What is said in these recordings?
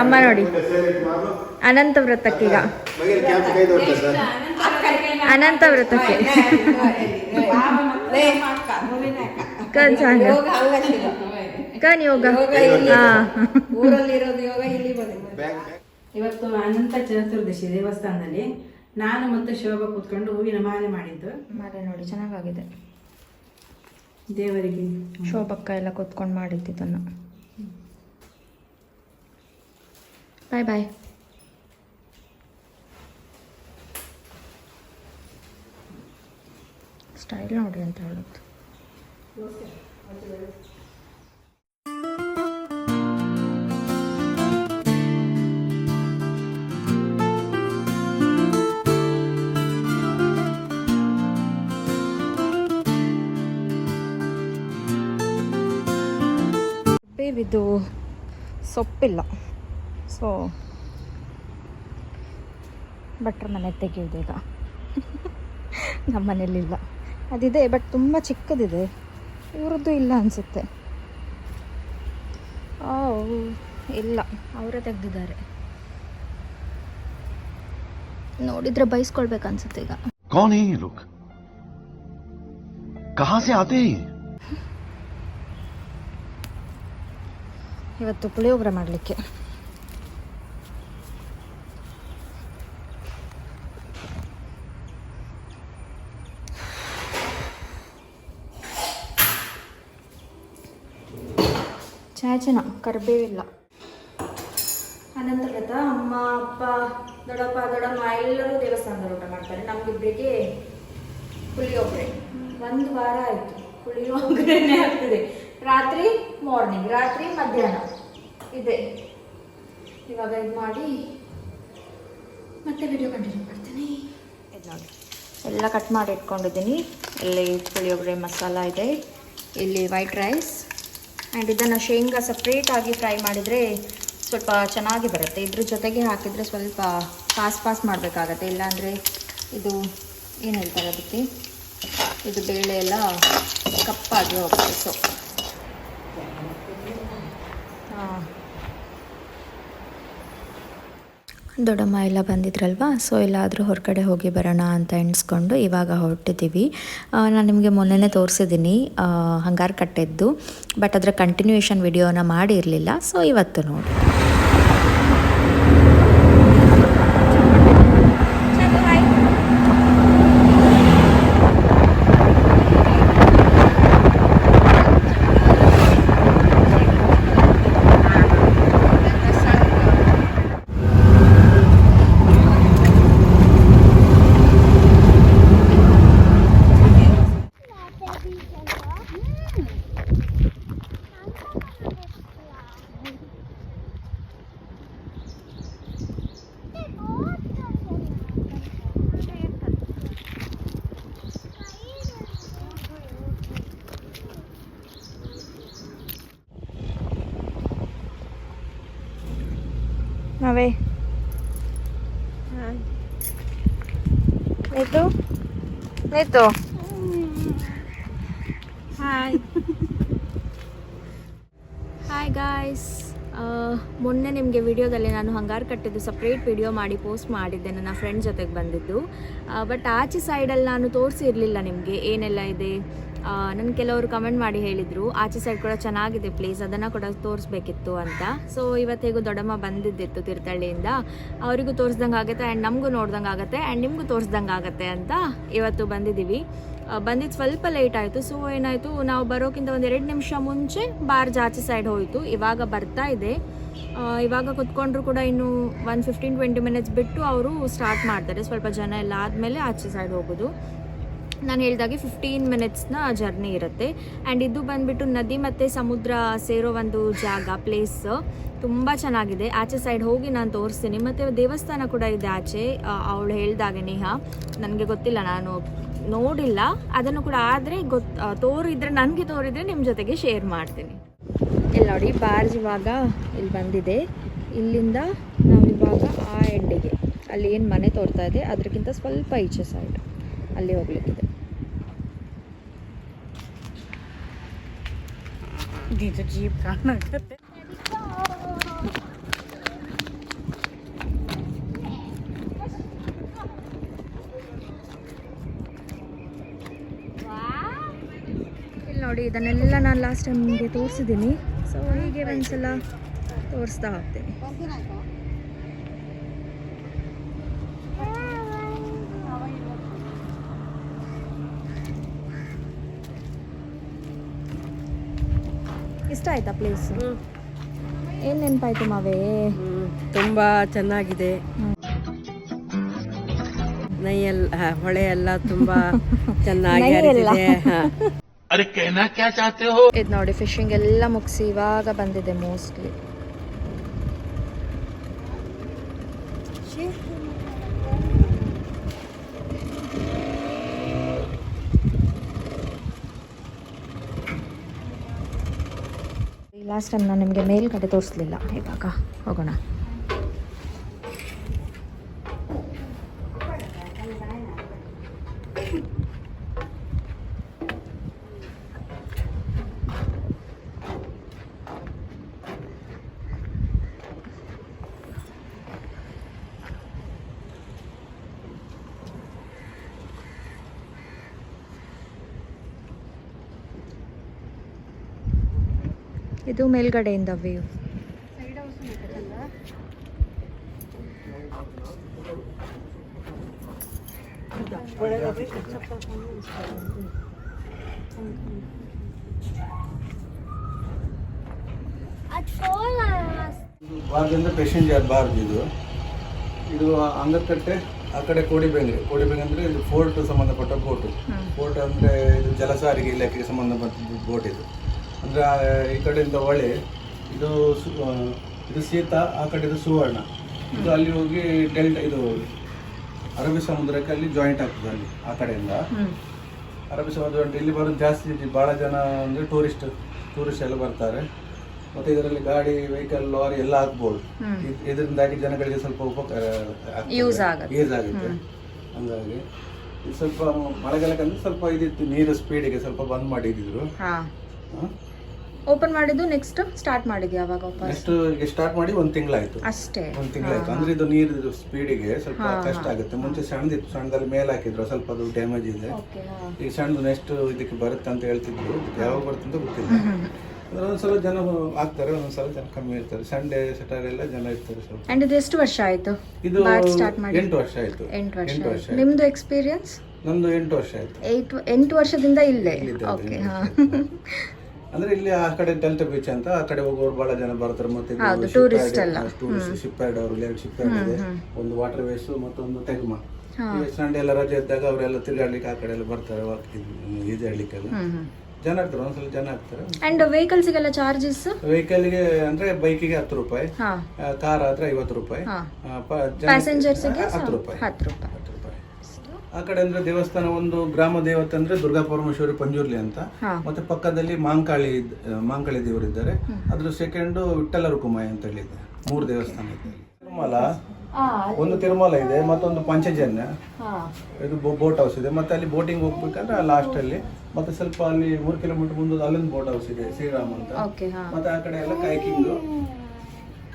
ಅಮ್ಮ ನೋಡಿ. ಅನಂತ ವ್ರತಕ್ಕೀಗ ಅನಂತ ವ್ರತಕ್ಕೆ ಕನ್ ಸಾಂಗ್. ಕನ್ ಯೋಗ. ಇವತ್ತು ಅನಂತ ಚತುರ್ದಶಿ ದೇವಸ್ಥಾನದಲ್ಲಿ ನಾನು ಮತ್ತು ಶೋಭಾ ಕೂತ್ಕೊಂಡು ಹೂವಿನ ಮಾಲೆ ಮಾಡಿದ್ದು. ಮಾಲೆ ನೋಡಿ ಚೆನ್ನಾಗಾಗಿದೆ. ದೇವರಿಗೆ. ಶೋಭಕ್ಕ ಎಲ್ಲ ಕೂತ್ಕೊಂಡು ಮಾಡಿದ್ದಿದ್ದನ್ನು ಬಾಯ್ ಬಾಯ್ ಸ್ಟೈಲ್ ನೋಡ್ರಿ ಅಂತ ಹೇಳೋದು ಬೇವಿದು ಸೊಪ್ಪಿಲ್ಲ. ಸೊ ಭಟ್ರ ಮನೆ ತೆಗೆಯೋದೀಗ ನಮ್ಮ ಮನೇಲಿಲ್ಲ ಅದಿದೆ ಬಟ್ ತುಂಬ ಚಿಕ್ಕದಿದೆ ಇವ್ರದ್ದು ಇಲ್ಲ ಅನಿಸುತ್ತೆ ಓ ಇಲ್ಲ ಅವರೇ ತೆಗ್ದಿದ್ದಾರೆ ನೋಡಿದ್ರೆ ಬೈಸ್ಕೊಳ್ಬೇಕು ಅನ್ಸುತ್ತೆ ಈಗ कौन है ये लोग कहां से आते हैं ये? ಇವತ್ತು ಪುಳಿಯೋಗರೆ ಮಾಡಲಿಕ್ಕೆ ಚಾಚನ ಕರಿಬೇವಿಲ್ಲ. ಅನಂತರ ಅಮ್ಮ ಅಪ್ಪ ದೊಡ್ಡಪ್ಪ ದೊಡ್ಡಮ್ಮ ಎಲ್ಲರೂ ದೇವಸ್ಥಾನದಲ್ಲಿ ಊಟ ಮಾಡ್ತಾರೆ. ನಮಗಿಬ್ಬರಿಗೆ ಪುಳಿಯೋಗರೆ ಒಂದು ವಾರ ಆಯಿತು. ಪುಳಿಯೋಗರೆನೇ ಆಗ್ತಿದೆ. ರಾತ್ರಿ ಮಾರ್ನಿಂಗ್ ರಾತ್ರಿ ಮಧ್ಯಾಹ್ನ. ಇದೆ. ಇವಾಗ ಇದು ಮಾಡಿ ಮತ್ತೆ ವಿಡಿಯೋ ಕಂಟಿನ್ಯೂ ಮಾಡ್ತೀನಿ. ಇದು ನೋಡಿ ಎಲ್ಲ ಕಟ್ ಮಾಡಿ ಇಟ್ಕೊಂಡಿದ್ದೀನಿ. ಇಲ್ಲಿ ಪುಳಿಯೋಗರೆ ಮಸಾಲ ಇದೆ. ಇಲ್ಲಿ ವೈಟ್ ರೈಸ್ ಆ್ಯಂಡ್ ಇದನ್ನು ಶೇಂಗಾ ಸಪ್ರೇಟಾಗಿ ಫ್ರೈ ಮಾಡಿದರೆ ಸ್ವಲ್ಪ ಚೆನ್ನಾಗಿ ಬರುತ್ತೆ. ಇದ್ರ ಜೊತೆಗೆ ಹಾಕಿದರೆ ಸ್ವಲ್ಪ ಪಾಸ್ ಪಾಸ್ ಮಾಡಬೇಕಾಗತ್ತೆ. ಇಲ್ಲಾಂದರೆ ಇದು ಏನು ಹೇಳ್ತಾರೆ ಅದಕ್ಕೆ? ಇದು ಬೇಳೆ ಎಲ್ಲ ಕಪ್ಪಾಗಿ ಹೋಗುತ್ತೆ. ಸೊ ದೊಡ್ಡಮ್ಮ ಎಲ್ಲ ಬಂದಿದ್ರಲ್ವಾ? ಸೊ ಎಲ್ಲಾದರೂ ಹೊರಗಡೆ ಹೋಗಿ ಬರೋಣ ಅಂತ ಎಣಿಸ್ಕೊಂಡು ಇವಾಗ ಹೊರಟಿದ್ದೀವಿ. ನಾನು ನಿಮಗೆ ಮೊನ್ನೆನೇ ತೋರಿಸಿದ್ದೀನಿ ಹಂಗಾರು ಕಟ್ಟೆದ್ದು ಬಟ್ ಅದರ ಕಂಟಿನ್ಯೂಯೇಷನ್ ವಿಡಿಯೋನ ಮಾಡಿರಲಿಲ್ಲ. ಸೊ ಇವತ್ತು ನೋಡಿ. ನೇತು ಹಾಯ್ ಹಾಯ್ ಗಾಯ್ಸ್ ಮೊನ್ನೆ ನಿಮಗೆ ವಿಡಿಯೋದಲ್ಲಿ ನಾನು ಹಂಗಾರು ಕಟ್ಟಿದ್ದು ಸಪ್ರೇಟ್ ವಿಡಿಯೋ ಮಾಡಿ ಪೋಸ್ಟ್ ಮಾಡಿದ್ದೆ, ನನ್ನ ಫ್ರೆಂಡ್ ಜೊತೆಗೆ ಬಂದಿದ್ದು. ಬಟ್ ಆಚೆ ಸೈಡಲ್ಲಿ ನಾನು ತೋರಿಸಿರಲಿಲ್ಲ ನಿಮಗೆ, ಏನೆಲ್ಲ ಇದೆ? ನನ್ನ ಕೆಲವರು ಕಮೆಂಟ್ ಮಾಡಿ ಹೇಳಿದರು, ಆಚೆ ಸೈಡ್ ಕೂಡ ಚೆನ್ನಾಗಿದೆ ಪ್ಲೇಸ್ ಅದನ್ನು ಕೂಡ ತೋರಿಸ್ಬೇಕಿತ್ತು ಅಂತ. ಸೊ ಇವತ್ತು ಹೇಗೂ ದೊಡ್ಡಮ್ಮ ಬಂದಿದ್ದಿತ್ತು ತೀರ್ಥಹಳ್ಳಿಯಿಂದ. ಅವರಿಗೂ ತೋರಿಸ್ದಂಗೆ ಆಗುತ್ತೆ ಆ್ಯಂಡ್ ನಮಗೂ ನೋಡ್ದಂಗೆ ಆಗುತ್ತೆ ಆ್ಯಂಡ್ ನಿಮಗೂ ತೋರಿಸ್ದಂಗೆ ಆಗುತ್ತೆ ಅಂತ ಇವತ್ತು ಬಂದಿದ್ದೀವಿ. ಬಂದಿದ್ದು ಸ್ವಲ್ಪ ಲೇಟ್ ಆಯಿತು ಸೊ ಏನಾಯಿತು, ನಾವು ಬರೋಕ್ಕಿಂತ ಒಂದು ಎರಡು ನಿಮಿಷ ಮುಂಚೆ ಬಾರ್ಜ್ ಆಚೆ ಸೈಡ್ ಹೋಯಿತು, ಇವಾಗ ಬರ್ತಾ ಇದೆ. ಇವಾಗ ಕುತ್ಕೊಂಡ್ರು ಕೂಡ ಇನ್ನು ಒಂದು ಫಿಫ್ಟೀನ್ ಟ್ವೆಂಟಿ ಮಿನಿಟ್ಸ್ ಬಿಟ್ಟು ಅವರು ಸ್ಟಾರ್ಟ್ ಮಾಡ್ತಾರೆ, ಸ್ವಲ್ಪ ಜನ ಎಲ್ಲ ಆದಮೇಲೆ ಆಚೆ ಸೈಡ್ ಹೋಗೋದು. ನಾನು ಹೇಳಿದಾಗೆ ಫಿಫ್ಟೀನ್ ಮಿನಿಟ್ಸ್ನ ಜರ್ನಿ ಇರುತ್ತೆ. ಆ್ಯಂಡ್ ಇದು ಬಂದ್ಬಿಟ್ಟು ನದಿ ಮತ್ತು ಸಮುದ್ರ ಸೇರೋ ಒಂದು ಜಾಗ ಪ್ಲೇಸ್ ತುಂಬ ಚೆನ್ನಾಗಿದೆ. ಆಚೆ ಸೈಡ್ ಹೋಗಿ ನಾನು ತೋರಿಸ್ತೀನಿ. ಮತ್ತು ದೇವಸ್ಥಾನ ಕೂಡ ಇದೆ ಆಚೆ. ಅವಳು ಹೇಳಿದಾಗೆ ನೇಹ, ನನಗೆ ಗೊತ್ತಿಲ್ಲ, ನಾನು ನೋಡಿಲ್ಲ. ಅದನ್ನು ಕೂಡ ಆದರೆ ಗೊತ್ತು ತೋರಿದ್ರೆ, ನನಗೆ ತೋರಿದರೆ ನಿಮ್ಮ ಜೊತೆಗೆ ಶೇರ್ ಮಾಡ್ತೀನಿ. ಇಲ್ಲಿ ನೋಡಿ, ಬಾರ್ಜ್ ಇವಾಗ ಇಲ್ಲಿ ಬಂದಿದೆ. ಇಲ್ಲಿಂದ ನಾವು ಇವಾಗ ಆ ಎಂಡಿಗೆ ಅಲ್ಲಿ ಏನು ಮನೆ ತೋರ್ತಾ ಇದೆ ಅದಕ್ಕಿಂತ ಸ್ವಲ್ಪ ಈಚೆ ಸೈಡ್ ಅಲ್ಲಿ ಹೋಗ್ಲಿಕ್ಕಿದೆ. ಇದು ಜೀಪ್ ಕಾಣಕತ್ತೆ ಇಲ್ಲಿ ನೋಡಿ, ಇದನ್ನೆಲ್ಲ ನಾನು ಲಾಸ್ಟ್ ಟೈಮ್ ನಿಮಗೆ ತೋರಿಸಿದ್ದೀನಿ. ಸೊ ಹೀಗೆ ಒಂದ್ಸಲ ತೋರಿಸ್ತಾ ಹೋಗ್ತೀನಿ. ಇಷ್ಟ ಆಯ್ತಾ ಪ್ಲೇಸ್ ಏನ್ ನೆನಪಾಯ್ತು ಮಾವೇ? ತುಂಬಾ ಚೆನ್ನಾಗಿದೆ. ನೈಯೆಲ್ಲ ಹೊಳೆ ಎಲ್ಲ ತುಂಬಾ ಚೆನ್ನಾಗಿ ಹರಿದಿದೆ ನೋಡಿ ಫಿಶಿಂಗ್ ಎಲ್ಲ ಮುಗಿಸಿ ಇವಾಗ ಬಂದಿದೆ ಮೋಸ್ಟ್ಲಿ ಲಾಸ್ಟ್ ಟೈಮ್ ನಾನು ನಿಮಗೆ ಮೇಲ್ಗಡೆ ತೋರಿಸ್ಲಿಲ್ಲ. ಇವಾಗ ಹೋಗೋಣ. ಇದು ಮೇಲ್ಗಡೆಯಿಂದ ವ್ಯೂ ಬಾರ್ದಿಂದ ಯಾರು ಬಾರ್ದು ಇದು? ಇದು ಅಂಗಕಟ್ಟೆ ಆ ಕಡೆ ಕೋಡಿಬೆಂಗ್ರೆ. ಕೋಡಿಬೆಂಗ್ರೆ ಅಂದರೆ ಇದು ಫೋರ್ಟ್ ಸಂಬಂಧಪಟ್ಟ ಬೋಟು ಫೋರ್ಟ್ ಅಂದ್ರೆ ಇದು ಜಲಸಾರಿಗೆ ಇಲಾಖೆಗೆ ಸಂಬಂಧಪಟ್ಟ ಬೋಟ್ ಇದು. ಅಂದರೆ ಈ ಕಡೆಯಿಂದ ಹೊಳೆ ಇದು ಸು- ಇದು ಸೀತಾ ಆ ಕಡೆ ಇದು ಸುವರ್ಣ. ಇದು ಅಲ್ಲಿ ಹೋಗಿ ಡೆಲ್ಟಾ ಇದು ಅರಬ್ಬಿ ಸಮುದ್ರಕ್ಕೆ ಅಲ್ಲಿ ಜಾಯಿಂಟ್ ಆಗ್ತದೆ ಅಲ್ಲಿ ಆ ಕಡೆಯಿಂದ. ಅರಬ್ಬಿ ಸಮುದ್ರ ಇಲ್ಲಿ ಬರೋದು ಜಾಸ್ತಿ ಇದೆ. ಭಾಳ ಜನ ಅಂದರೆ ಟೂರಿಸ್ಟ್ ಟೂರಿಸ್ಟ್ ಎಲ್ಲ ಬರ್ತಾರೆ. ಮತ್ತೆ ಇದರಲ್ಲಿ ಗಾಡಿ ವೆಹಿಕಲ್ ಲಾರಿ ಎಲ್ಲ ಹಾಕ್ಬೋದು ಇದ್- ಇದರಿಂದಾಗಿ ಜನಗಳಿಗೆ ಸ್ವಲ್ಪ ಉಪಕಾರ ಯೂಸ್ ಆಗುತ್ತೆ. ಹಂಗಾಗಿ ಸ್ವಲ್ಪ ಮಳೆಗಾಲಕ್ಕಂದ್ರೆ ಸ್ವಲ್ಪ ಇದಿತ್ತು ನೀರು ಸ್ಪೀಡಿಗೆ ಸ್ವಲ್ಪ ಬಂದ್ ಮಾಡಿದ್ರು. ಹಾಂ? ಓಪನ್ ಮಾಡಿದ್ದು ನೆಕ್ಸ್ಟ್ ಸ್ಟಾರ್ಟ್ ಮಾಡಿದ್ವಿ ಯಾವಾಗ ವಾಪಸ್ ನೆಕ್ಸ್ಟ್ ಈಗ ಸ್ಟಾರ್ಟ್ ಮಾಡಿ ಒಂದು ತಿಂಗಳಾಯ್ತು. ಅಷ್ಟೇ. ಒಂದು ತಿಂಗಳಾಯ್ತು. ಅಂದ್ರೆ ಇದು ನೀರು ಸ್ಪೀಡಿಗೆ ಸ್ವಲ್ಪ ಕಷ್ಟ ಆಗುತ್ತೆ. ಮುಂಚೆ ಸಣ್ಣದಿತ್ತು ಸಣ್ಣದಲ್ಲಿ ಮೇಲೆ ಹಾಕಿದ್ರು ಸ್ವಲ್ಪ ಅದು ಡ್ಯಾಮೇಜ್ ಇದೆ. ಈಗ ಸಣ್ಣದು ನೆಕ್ಸ್ಟ್ ಇದಕ್ಕೆ ಬರುತ್ತೆ ಅಂತ ಹೇಳ್ತಿದ್ರು. ಯಾವಾಗ ಬರುತ್ತೆ ಅಂತ ಗೊತ್ತಿಲ್ಲ. ಅಂದ್ರೆ ಒಂದ್ಸಲ ಜನ ಆಗ್ತಾರೆ ಒಂದೊಂದ್ಸಲ ಜನ ಕಮ್ಮಿ ಇರ್ತಾರೆ. ಸಂಡೇ ಸ್ಯಾಟರ್ಡೆ ಎಲ್ಲ ಜನ ಇರ್ತಾರೆ ಸ್ವಲ್ಪ. ಅಂಡ್ ಇದು ಎಷ್ಟು ವರ್ಷ ಆಯ್ತು? ಇದು ಸ್ಟಾರ್ಟ್ ಮಾಡಿ. ಎಂಟು ವರ್ಷ ಆಯ್ತು. ಎಂಟು ವರ್ಷ. ನಿಮ್ದು ಎಕ್ಸ್ಪೀರಿಯನ್ಸ್ ನಂದು ಎಂಟು ವರ್ಷ ಆಯ್ತು. ಎಂಟು ಎಂಟು ವರ್ಷದಿಂದ ಇಲ್ಲೇ. ಓಕೆ ಹಾ. ಅಂದ್ರೆ ಇಲ್ಲಿ ಆ ಕಡೆ ಡೆಲ್ಟಾ ಬೀಚ್ ಅಂತ ಆ ಕಡೆ ಹೋಗೋರು ಬಹಳ ಜನ ಬರ್ತಾರೆ. ಮತ್ತೆ ಶಿಪ್ ಹೌದು, shipyard ಅವರು ಎರಡು ಶಿಪ್ಯಾರ್ಡ್ ಇದೆ ಒಂದು ವಾಟರ್ ವೇಸ್ ಮತ್ತೊಂದು ತೆಗ್ಮ ಈಗ ಸಂಡೆ ಎಲ್ಲ ರಜೆ ಇದ್ದಾಗ ಅವರೆಲ್ಲ ತಿರುಗಾಡ್ಲಿಕ್ಕೆ ಆ ಕಡೆ ಎಲ್ಲ ಬರ್ತಾರೆ ಈಜಾಡ್ಲಿಕ್ಕೆಲ್ಲ ಜನ ಆಗ್ತಾರೆ ಒಂದ್ಸಲ ಜನ ಆಗ್ತಾರೆ. ಅಂಡ್ ವೆಹಿಕಲ್ಸ್ಗೆಲ್ಲ ಚಾರ್ಜಸ್ ವೆಹಿಕಲ್ಗೆ ಅಂದ್ರೆ ಬೈಕಿಗೆ ಹತ್ತು ರೂಪಾಯಿ ಹಾ. ಕಾರ್ ಆದ್ರೆ ಐವತ್ತು ರೂಪಾಯಿ ಹಾ. ಆ, ಪ- ಜನ- ಪ್ಯಾಸೆಂಜರ್ಸ್ಗೆ ಹತ್ತು ರೂಪಾಯಿ ಹತ್ತು ರೂಪಾಯಿ. ಹತ್ತು ರೂಪಾಯಿ. ಆ ಕಡೆ ಅಂದ್ರೆ ದೇವಸ್ಥಾನ ಒಂದು ಗ್ರಾಮ ದೇವತೆ ಅಂದ್ರೆ ದುರ್ಗಾ ಪರಮೇಶ್ವರಿ ಪಂಜುರ್ಲಿ ಅಂತ. ಮತ್ತೆ ಪಕ್ಕದಲ್ಲಿ ಮಾಂಕಾಳಿ ಮಾಂಕಾಳಿ ದೇವರು ಇದ್ದಾರೆ. ಅದ್ರ ಸೆಕೆಂಡ್ ವಿಠಲ ರುಕುಮಾಯಿ ಅಂತ ಹೇಳಿದೆ ಮೂರು ದೇವಸ್ಥಾನ ಇದೆ ತಿರುಮಲ ಒಂದು ತಿರುಮಲ ಇದೆ ಮತ್ತೊಂದು ಪಂಚಜನ್ಯ. ಇದು ಬೋಟ್ ಹೌಸ್ ಇದೆ. ಮತ್ತೆ ಅಲ್ಲಿ ಬೋಟಿಂಗ್ ಹೋಗ್ಬೇಕಂದ್ರೆ ಲಾಸ್ಟ್ ಅಲ್ಲಿ ಮತ್ತೆ ಸ್ವಲ್ಪ ಅಲ್ಲಿ ಮೂರು ಕಿಲೋಮೀಟರ್ ಮುಂದೆ ಅಲ್ಲೊಂದು ಬೋಟ್ ಹೌಸ್ ಇದೆ ಶ್ರೀರಾಮ್ ಅಂತ. ಮತ್ತೆ ಆ ಕಡೆ ಎಲ್ಲ ಕೈಕಿಂಗ್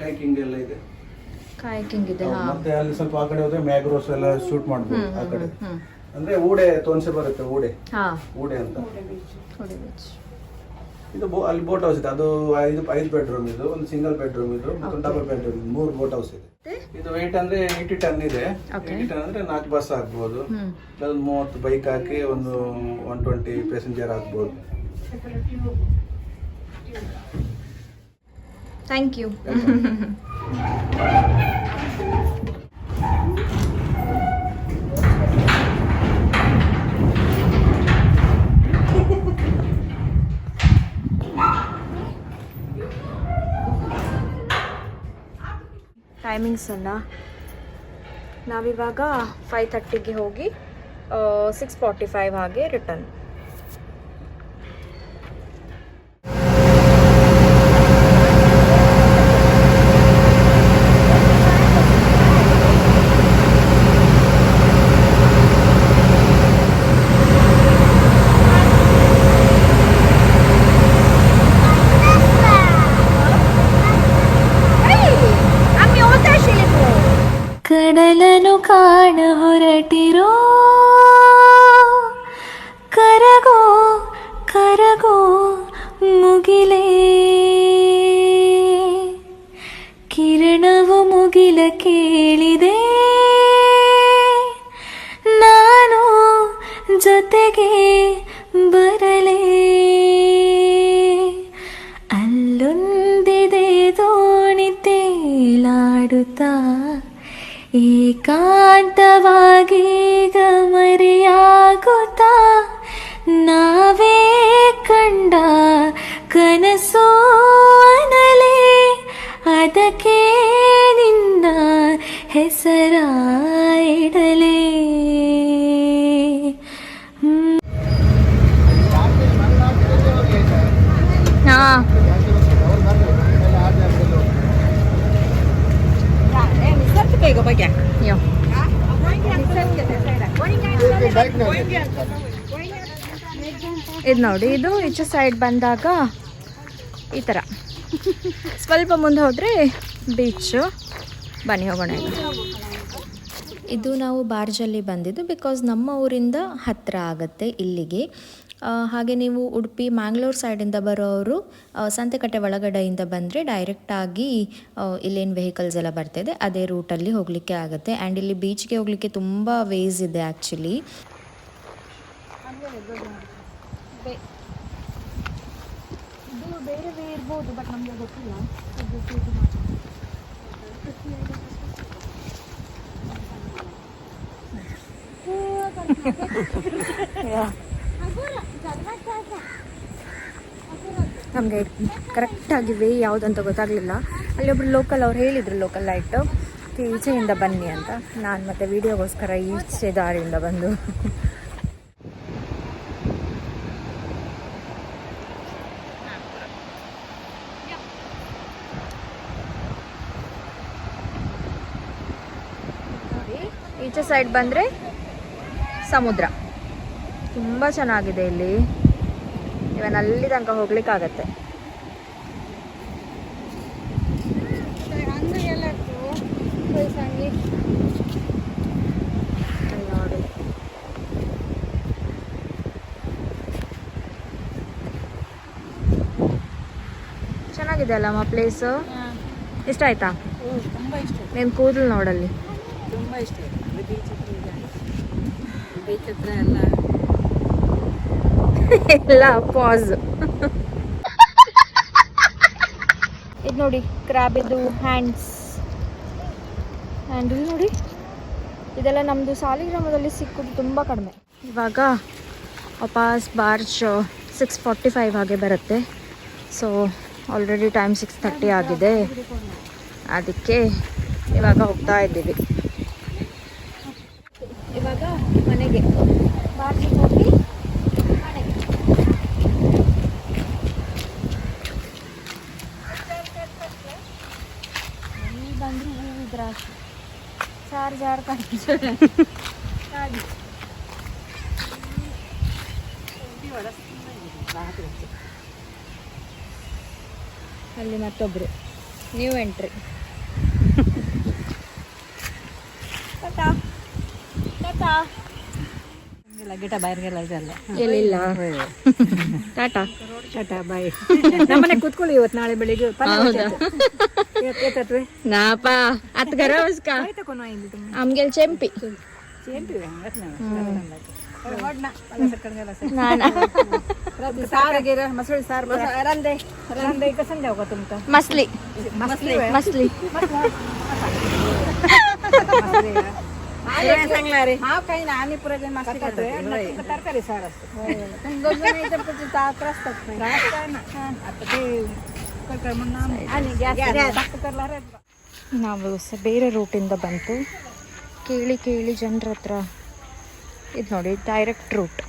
ಕೈಕಿಂಗ್ ಎಲ್ಲ ಇದೆ. ಕಾಯಕಿಂಗ್ ಇದೆ ಹಾ. ಮತ್ತೆ ಅಲ್ಲಿ ಸ್ವಲ್ಪ ಆ ಕಡೆ ಹೋದ್ರೆ ಮ್ಯಾಗ್ರೋಸ್ ಎಲ್ಲ ಶೂಟ್ ಮಾಡ್ಬೋದು ಆ ಕಡೆ. ಅಂದ್ರೆ ಊಡೆ ತೋನ್ಸೆ ಬರುತ್ತೆ ಊಡೆ. ಹಾ. ಊಡೆ ಅಂತ. ಇದು ಬೋ- ಅಲ್ಲಿ ಬೋಟ್ ಹೌಸ್ ಇದೆ. ಅದು ಐದು ಐದು ಬೆಡ್ರೂಮ್ ಇದು ಒಂದು ಸಿಂಗಲ್ ಬೆಡ್ರೂಮ್ ಇದು ಮತ್ತೆ ಡಬಲ್ ಬೆಡ್ರೂಮ್ ಮೂರು ಬೋಟ್ ಹೌಸ್ ಇದೆ. ಇದು ವೆಯ್ಟ್ ಅಂದ್ರೆ ಏಯ್ಟಿ ಟನ್ ಇದೆ. ಏಯ್ಟಿ ಟನ್ ಅಂದ್ರೆ ನಾಲ್ಕು ಬಸ್ ಆಗ್ಬೋದು. ಒಂದು ಮೂವತ್ತು ಬೈಕ್ ಹಾಕಿ ಒಂದು ಒನ್ ಟ್ವೆಂಟಿ ಪ್ಯಾಸೆಂಜರ್ ಆಗ್ಬೋದು. ಥ್ಯಾಂಕ್ ಯು ಟೈಮಿಂಗ್ಸ್ ಅಲ್ಲ ನಾವಿವಾಗ ಫೈವ್ ತರ್ಟಿಗೆ ಹೋಗಿ ಸಿಕ್ಸ್ ಫಾರ್ಟಿ ಫೈವ್ ಹಾಗೆ ರಿಟರ್ನ್ ಕರಗೋ ಮುಗಿಲೇ. ಕಿರಣವು ಮುಗಿಲ ಕೇಳಿದೆ. ನಾನು ಜೊತೆಗೆ hakkını ಇದು ನೋಡಿ ಇದು ಈಚೆ ಸೈಡ್ ಬಂದಾಗ ಈ ಥರ ಸ್ವಲ್ಪ ಮುಂದೆ ಹೋದರೆ ಬೀಚು ಬನ್ನಿ ಹೋಗೋಣ ಇದು ನಾವು ಬಾರ್ಜಲ್ಲಿ ಬಂದಿದ್ದು ಬಿಕಾಸ್ ನಮ್ಮ ಊರಿಂದ ಹತ್ತಿರ ಆಗುತ್ತೆ ಇಲ್ಲಿಗೆ. ಹಾಗೆ ನೀವು ಉಡುಪಿ ಮ್ಯಾಂಗ್ಳೂರ್ ಸೈಡಿಂದ ಬರೋರು ಆ, ಸಂತೆಕಟ್ಟೆ ಒಳಗಡೆಯಿಂದ ಬಂದರೆ ಡೈರೆಕ್ಟಾಗಿ ಇಲ್ಲೇನು ವೆಹಿಕಲ್ಸ್ ಎಲ್ಲ ಬರ್ತಿದೆ. ಅದೇ ರೂಟಲ್ಲಿ ಹೋಗಲಿಕ್ಕೆ ಆಗುತ್ತೆ. ಆ್ಯಂಡ್ ಇಲ್ಲಿ ಬೀಚ್ಗೆ ಹೋಗಲಿಕ್ಕೆ ತುಂಬ ವೇಸ್ ಇದೆ ಆ್ಯಕ್ಚುಲಿ ನಮಗೆ ಕರೆಕ್ಟಾಗಿ ವೇ ಯಾವುದಂತ ಗೊತ್ತಾಗಲಿಲ್ಲ. ಅಲ್ಲಿ ಒಬ್ರು ಲೋಕಲ್ ಅವ್ರು ಹೇಳಿದರು ಲೋಕಲ್ ಲೈಟ್ ಈಚೆಯಿಂದ ಬನ್ನಿ ಅಂತ. ನಾನು ಮತ್ತೆ ವಿಡಿಯೋಗೋಸ್ಕರ ಈಚೆ ದಾರಿಯಿಂದ ಬಂದು ನೋಡಿ, ಈಚೆ ಸೈಡ್ ಬಂದರೆ ಸಮುದ್ರ. ತುಂಬ ಚೆನ್ನಾಗಿದೆ ಇಲ್ಲಿ. ಇವನ್ ಅಲ್ಲಿ ತನಕ ಹೋಗ್ಲಿಕ್ಕಾಗತ್ತೆ. ನೋಡಿ ಚೆನ್ನಾಗಿದೆ ಅಲ್ಲಮ್ಮ ಪ್ಲೇಸು ಇಷ್ಟ ಆಯ್ತಾ? ತುಂಬ ಇಷ್ಟ. ನೀನು ಕೂದಲು ನೋಡಲ್ಲಿ. ತುಂಬ ಇಷ್ಟ. ಬೀಚ್ ಹತ್ರ ಈಗ ಬೀಚ್ ಹತ್ರ ಎಲ್ಲ ಎಲ್ಲ ಪಾಸ್ ಇದು ನೋಡಿ ಕ್ರಾಬ್ ಇದು ಹ್ಯಾಂಡ್ಸ್ ಹ್ಯಾಂಡಲ್ ನೋಡಿ ಇದೆಲ್ಲ ನಮ್ಮದು ಸಾಲಿಗ್ರಾಮದಲ್ಲಿ ಸಿಕ್ಕುದು ತುಂಬ ಕಡಿಮೆ. ಇವಾಗ ಅಪಾಸ್ ಬಾರ್ಚ್ ಸಿಕ್ಸ್ ಫಾರ್ಟಿ ಫೈವ್ ಹಾಗೆ ಬರುತ್ತೆ. So already time six thirty ಆಗಿದೆ. ಅದಕ್ಕೆ ಇವಾಗ ಹೋಗ್ತಾ ಇದ್ದೀವಿ ಇವಾಗ ಮನೆಗೆ ಬಾರ್ಚಿಗೆ ಹೋಗಿ ಮನೆಗೆ ಇಲ್ಲಿ ಬಂದ್ರೆ ಹೂವಿನ ರಾಶಿ ಸಾರು ಜಾರು ಕಾಣಿಸ್ತದೆ ಹಾಗೆ ಅಲ್ಲಿ ಮತ್ತೊಬ್ರು ನ್ಯೂ ಎಂಟ್ರಿ ಟಾಟಾ ಟಾಟಾ ಎಲ್ಲ ಗಿಟ ಬಾಯಿಗೆಲ್ಲ ಇದೆಲ್ಲ ಎಲ್ಲಿಲ್ಲ? ಟಾಟಾ? ಟಾಟಾ ಬಾಯ್. ನಮ್ಮನೆ ಕೂತ್ಕೊಳ್ಳಿ ಇವತ್ತು ನಾಳೆ ಬೆಳಿಗ್ಗೆ. ಏತತ್ವೆ ನಾಪಾ ಅತ್ ಗರ ಉಸ್ಕಾ? ತಕೊಂಡು ಇಲ್ಲಿ ತುಂಬ. ಆಮ್ಗೆಲ್ ಚೆಂಪಿ. ಮಸ್ಲಿ. ಮಸ್ಲಿ. ಮಸ್ಲಿ. चांगला रे हा काही ना आम्ही पुढे मस्ती करतोय तरकारी सार असतो दोन जण इथं पण त्रास असतात त्रास काय ना आता ते काय काय म्हणणं आणि गॅस करला रे ನಾವು ಸ ಬೇರೆ ರೂಟಿಂದ ಬಂತು ಕೇಳಿ ಕೇಳಿ ಜನರ ಹತ್ರ ಇದು ನೋಡಿ ಡೈರೆಕ್ಟ್ ರೂಟ್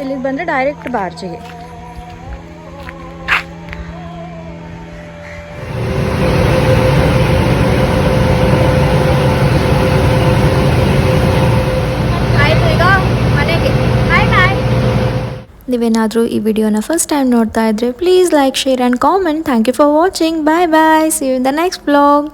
ಇಲ್ಲಿಗೆ ಬಂದರೆ ಡೈರೆಕ್ಟ್ ಬಾರ್ಜಿಗೆ ನೀವೇನಾದರೂ ಈ ವಿಡಿಯೋನ ಫಸ್ಟ್ ಟೈಮ್ ನೋಡ್ತಾ ಇದ್ದರೆ please like share and comment thank you for watching bye bye see you in the next blog